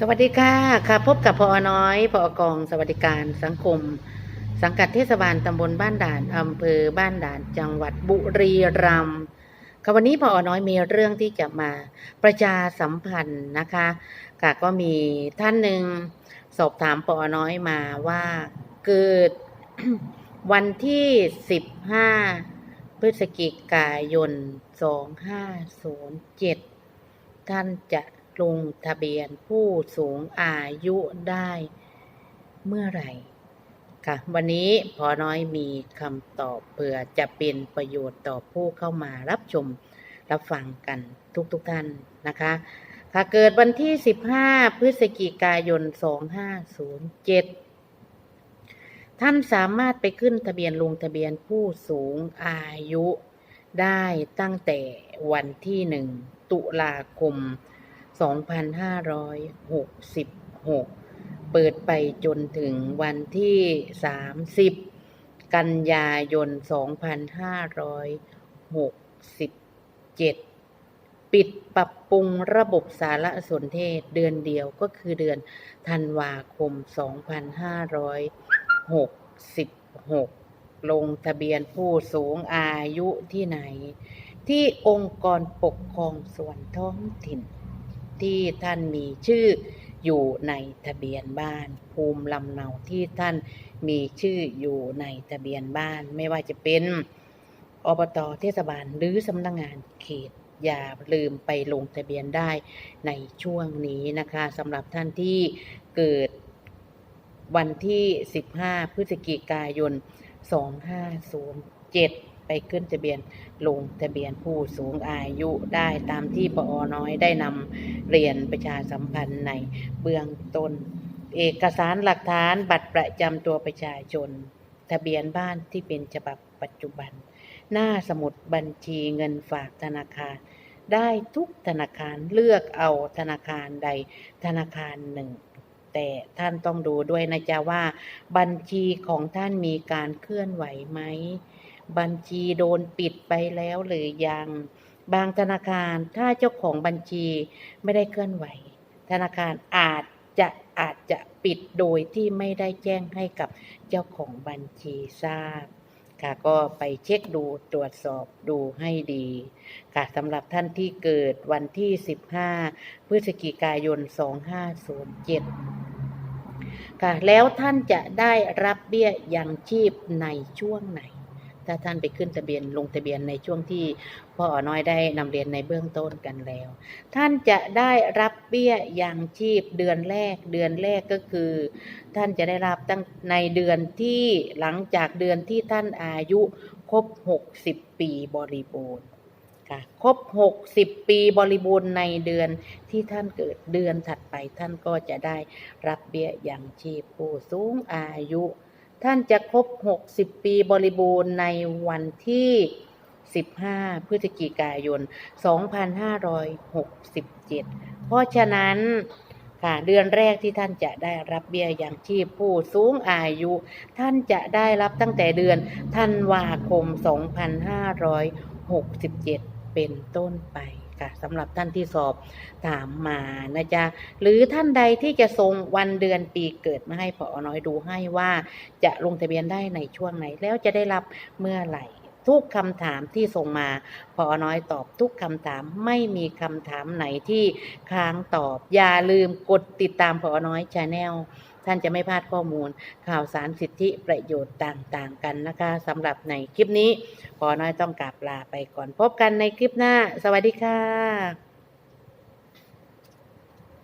สวัสดีค่ะค่ะ พบกับพอน้อยพอกองสวัสดิการสังคม สังกัดเทศบาลตำบลบ้านด่านอำเภอบ้านด่านจังหวัดบุรีรัมย์ค่ะวันนี้พอน้อยมีเรื่องที่จะมาประชาสัมพันธ์นะคะค่ะก็มีท่านหนึ่งสอบถามปอน้อยมาว่าเกิดวันที่15พฤศจิกายน2507ท่านจะ ลงทะเบียนผู้สูงอายุได้เมื่อไหร่ค่ะ วันนี้พอน้อยมีคำตอบเพื่อจะเป็นประโยชน์ต่อผู้เข้ามารับชมรับฟังกันทุกๆทท่านนะคะ ค่ะเกิดวันที่ 15 พฤศจิกายน 2507 ท่านสามารถไปขึ้นทะเบียนลงทะเบียนผู้สูงอายุได้ตั้งแต่วันที่ 1 ตุลาคม 2566 เปิดไปจนถึงวันที่ 30 กันยายน 2567 ปิดปรับปรุงระบบสารสนเทศเดือนเดียวก็คือเดือนธันวาคม 2566 ลงทะเบียนผู้สูงอายุที่ไหนที่องค์กรปกครองส่วนท้องถิ่น ที่ท่านมีชื่ออยู่ในทะเบียนบ้าน ภูมิลำเนาที่ท่านมีชื่ออยู่ในทะเบียนบ้าน ไม่ว่าจะเป็นอบตเทศบาลหรือสำนักงงานเขตอย่าลืมไปลงทะเบียนได้ในช่วงนี้นะคะสำหรับท่านที่เกิดวันที่ 15 พฤศจิกายน 2507 ขึ้นทะเบียนลงทะเบียนผู้สูงอายุได้ตามที่ปอน้อยได้นำเรียนประชาสัมพันธ์ในเบื้องต้น เอกสารหลักฐานบัตรประจำตัวประชาชน ทะเบียนบ้านที่เป็นฉบับปัจจุบัน หน้าสมุดบัญชีเงินฝากธนาคารได้ทุกธนาคารเลือกเอาธนาคารใดธนาคารหนึ่ง แต่ท่านต้องดูด้วยนะจ๊ะว่า บัญชีของท่านมีการเคลื่อนไหวไหม บัญชีโดนปิดไปแล้วหรือยัง บางธนาคารถ้าเจ้าของบัญชีไม่ได้เคลื่อนไหว ธนาคารอาจจะอาจจะปิดโดยที่ไม่ได้แจ้งให้กับเจ้าของบัญชีทราบค่ะก็ไปเช็คดูตรวจสอบดูให้ดีค่ะสำหรับท่านที่เกิดวันที่ 15 พฤศจิกายน 2507 ค่ะแล้วท่านจะได้รับเบี้ยยังชีพในช่วงไหน ถ้าท่านไปขึ้นทะเบียนลงทะเบียนในช่วงที่พ่อน้อยได้นำเรียนในเบื้องต้นกันแล้ว ท่านจะได้รับเบี้ยยังชีพเดือนแรก เดือนแรกก็คือ ท่านจะได้รับตั้งในเดือนที่หลังจากเดือนที่ท่านอายุครบ 60 ปีบริบูรณ์ค่ะครบ 60 ปีบริบูรณ์ในเดือนที่ท่านเกิดเดือนถัดไปท่านก็จะได้รับเบี้ยยังชีพผู้สูงอายุ ท่านจะครบ 60 ปีบริบูรณ์ในวันที่ 15 พฤศจิกายน 2567 เพราะฉะนั้นค่ะเดือนแรกที่ท่านจะได้รับเบี้ยยังชีพผู้สูงอายุ ท่านจะได้รับตั้งแต่เดือนธันวาคม 2567 เป็นต้นไป ค่ะสำหรับท่านที่สอบถามมานะจ๊ะหรือท่านใดที่จะส่งวันเดือนปีเกิดมาให้พอน้อยดูให้ว่าจะลงทะเบียนได้ในช่วงไหนแล้วจะได้รับเมื่อไหร่ทุกคำถามที่ส่งมาพอน้อยตอบทุกคำถามไม่มีคำถามไหนที่ค้างตอบ อย่าลืมกดติดตามพอน้อยชาแนลท่านจะไม่พลาดข้อมูลข่าวสารสิทธิประโยชน์ต่างๆกันนะคะสำหรับในคลิปนี้ พอน้อยต้องกลับลาไปก่อนพบกันในคลิปหน้า สวัสดีค่ะ